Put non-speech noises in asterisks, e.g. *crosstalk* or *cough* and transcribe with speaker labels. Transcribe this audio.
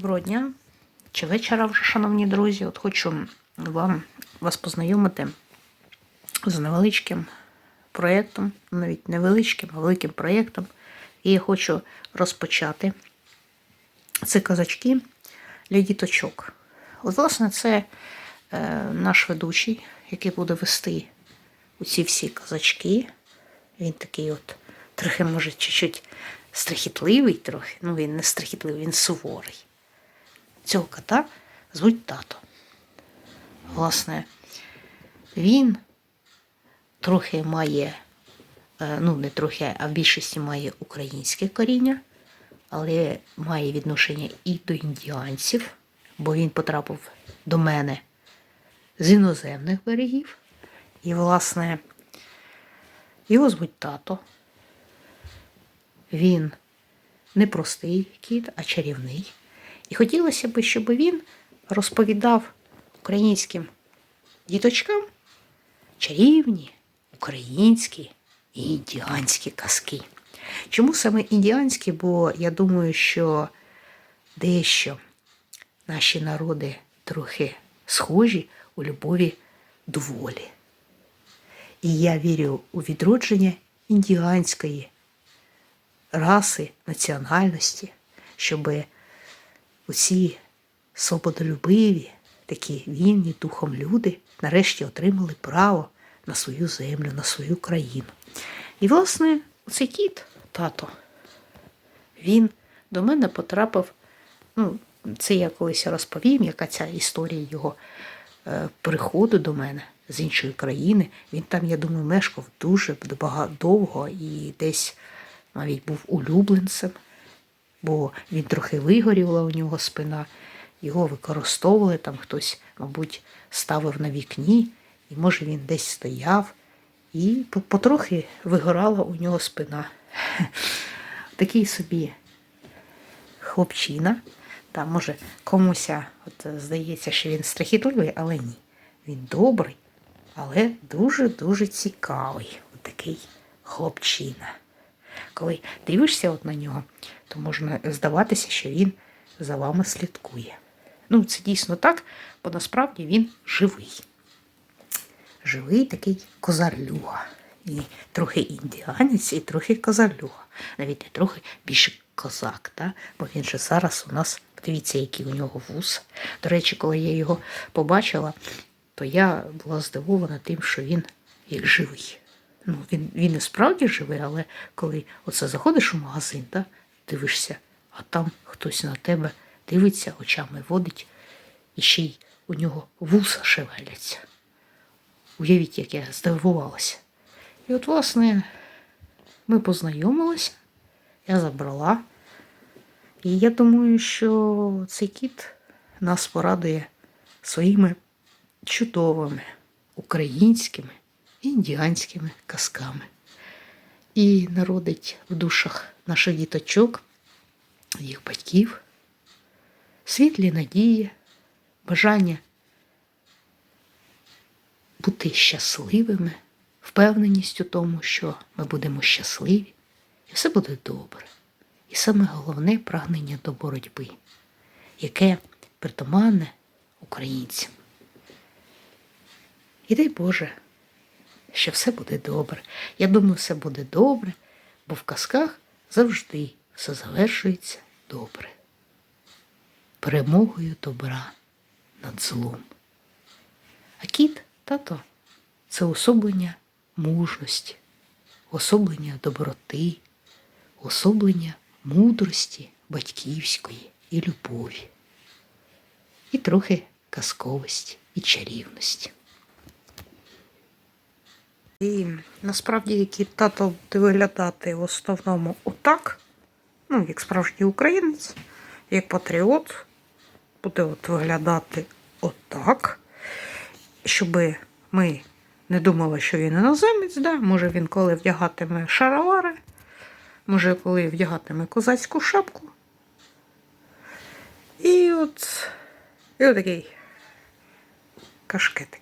Speaker 1: Доброго дня чи вечора вже, шановні друзі. От хочу вам вас познайомити з невеличким проєктом, навіть невеличким, а великим проєктом. І я хочу розпочати це казачки для діточок. От, власне, це е, наш ведучий, який буде вести оці всі казачки. Він такий от трохи, може, чуть-чуть страхітливий трохи. Ну, він не страхітливий, він суворий. Цього кота звуть тато. Власне, він трохи має, е, ну, не трохи, а в більшості має українське коріння, але має відношення і до індіанців, бо він потрапив до мене з іноземних берегів. І, власне, його звуть тато. Він не простий кіт, а чарівний. І хотілося б, щоб він розповідав українським діточкам чарівні українські і індіанські казки. Чому саме індіанські? Бо я думаю, що дещо наші народи трохи схожі у любові до волі. І я вірю у відродження індіанської раси, національності, щоб усі свободолюбиві, такі вільні духом люди нарешті отримали право на свою землю, на свою країну. І, власне, цей кіт, тато, він до мене потрапив. Ну, це я колись розповім, яка ця історія його е, приходу до мене з іншої країни. Він там, я думаю, мешкав дуже довго і десь навіть був улюбленцем, бо він трохи вигоріла у нього спина. Його використовували, там хтось, мабуть, ставив на вікні, і, може, він десь стояв, і потрохи вигорала у нього спина. *laughs* Такий собі хлопчина. Та, може, комусь от, здається, що він страхітливий, але ні. Він добрий, але дуже-дуже цікавий. От такий хлопчина. Коли дивишся от на нього, то можна здаватися, що він за вами слідкує. Ну, це дійсно так, бо насправді він живий. Живий такий козарлюга. І трохи індіанець, і трохи козарлюга. Навіть не трохи більше козак, та? бо він же зараз у нас, подивіться, який у нього вуз. До речі, коли я його побачила, то я була здивована тим, що він як живий. Ну, він, він і справді живий, але коли оце заходиш у магазин, та, дивишся, а там хтось на тебе дивиться, очами водить, і ще й у нього вуса шевеляться. Уявіть, як я здивувалася. І от, власне, ми познайомилися, я забрала. І я думаю, що цей кіт нас порадує своїми чудовими українськими індіанськими казками. І народить в душах наших діточок, їх батьків, світлі надії, бажання бути щасливими, впевненість у тому, що ми будемо щасливі, і все буде добре. І саме головне прагнення до боротьби, яке притаманне українцям. І дай Боже, що все буде добре. Я думаю, все буде добре, бо в казках завжди все завершується добре. Перемогою добра над злом. А кіт, тато, це особлення мужності, особлення доброти, особлення мудрості батьківської і любові, і трохи казковості і чарівності. І насправді який тато буде виглядати в основному отак, ну, як справжній українець, як патріот, буде от виглядати отак, щоб ми не думали, що він іноземець, да? може він коли вдягатиме шаровари, може коли вдягатиме козацьку шапку. І от і отакий кашкетик.